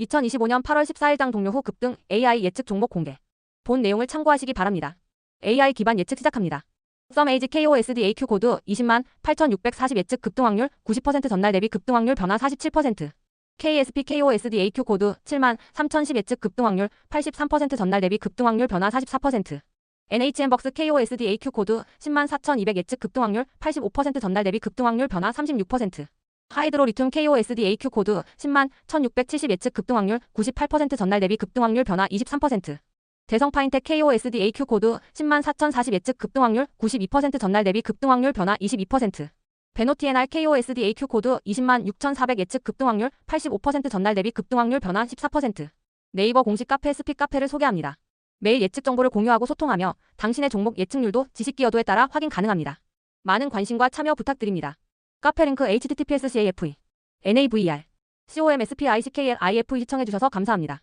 2025년 8월 14일장 동료 후 급등 AI 예측 종목 공개. 본 내용을 참고하시기 바랍니다. AI 기반 예측 시작합니다. 썸에이지 KOSD AQ 코드 20만 8640 예측 급등 확률 90% 전날 대비 급등 확률 변화 47%. KSP KOSD AQ 코드 7만 3010 예측 급등 확률 83% 전날 대비 급등 확률 변화 44%. NHN벅스 KOSD AQ 코드 10만 4200 예측 급등 확률 85% 전날 대비 급등 확률 변화 36%. 하이드로 리튬 KOSD AQ 코드 10만 1670 예측 급등 확률 98% 전날 대비 급등 확률 변화 23%. 대성 파인텍 KOSD AQ 코드 10만 4040 예측 급등 확률 92% 전날 대비 급등 확률 변화 22%. 베노티에날 KOSD AQ 코드 20만 6400 예측 급등 확률 85% 전날 대비 급등 확률 변화 14%. 네이버 공식 카페 스픽 카페를 소개합니다. 매일 예측 정보를 공유하고 소통하며 당신의 종목 예측률도 지식 기여도에 따라 확인 가능합니다. 많은 관심과 참여 부탁드립니다. 카페 링크 https caf naver com spicklif 시청해주셔서 감사합니다.